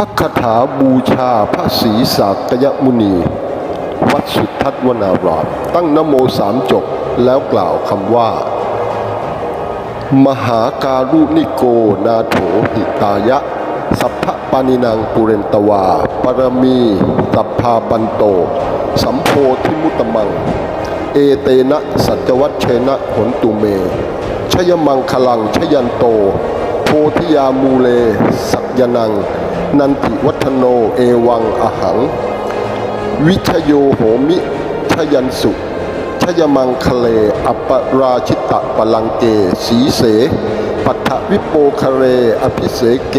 พระคาถาบูชาพระศรีสากยมุนี วัดสุทัศน์วนารามตั้งนโมสามจบแล้วกล่าวคำว่า มหาการุณิโกนาโถหิตายะ สัพพปานินางปุเรนตวา ปรมีสัพพาบันโต สัมโพธิมุตมัง เอเตนะสัจวัชเชนะหนตุเม ชยมังคลังชยันโต โพธิยามูเลส ยนัง นันติวัฒโนเอวังอหัง วิชโยโหมิชยันสุชยมังคะเล อัปราชิตะปลังเก สีเส ปัทวิโปคะเร อภิเสเก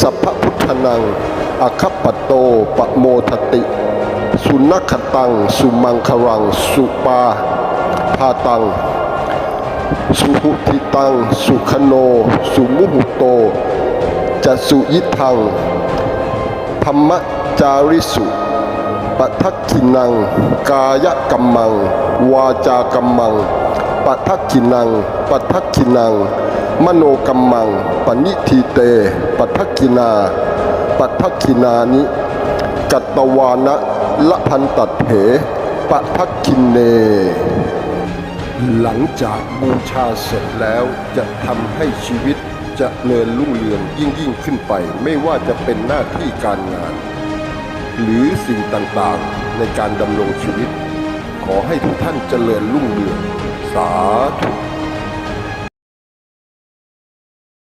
สัพพพุทธนัง อคัปปโตปโมทติ สุนัขตัง สุมังครัง สุปาพาตัง สุหุติตัง สุขโน สุมุหุโต จะสุยิทังธรรมจาริสุปัทักขินัง กายกัมมัง วาจากัมมังปัทักขินังปัทักขินัง มโนกัมมัง ปณิทีเตปัทักขินาปัทักขินานิ กัตตวานะละพันตัดเหปัทักขินเน หลังจากบูชาเสร็จแล้วจะทำให้ชีวิต จะเนินรุ่งเรืองยิ่งยิ่งขึ้นไป ไม่ว่าจะเป็นหน้าที่การงาน หรือสิ่งต่างๆในการดำรงชีวิต ขอให้ทุกท่านเจริญรุ่งเรือง สาธุ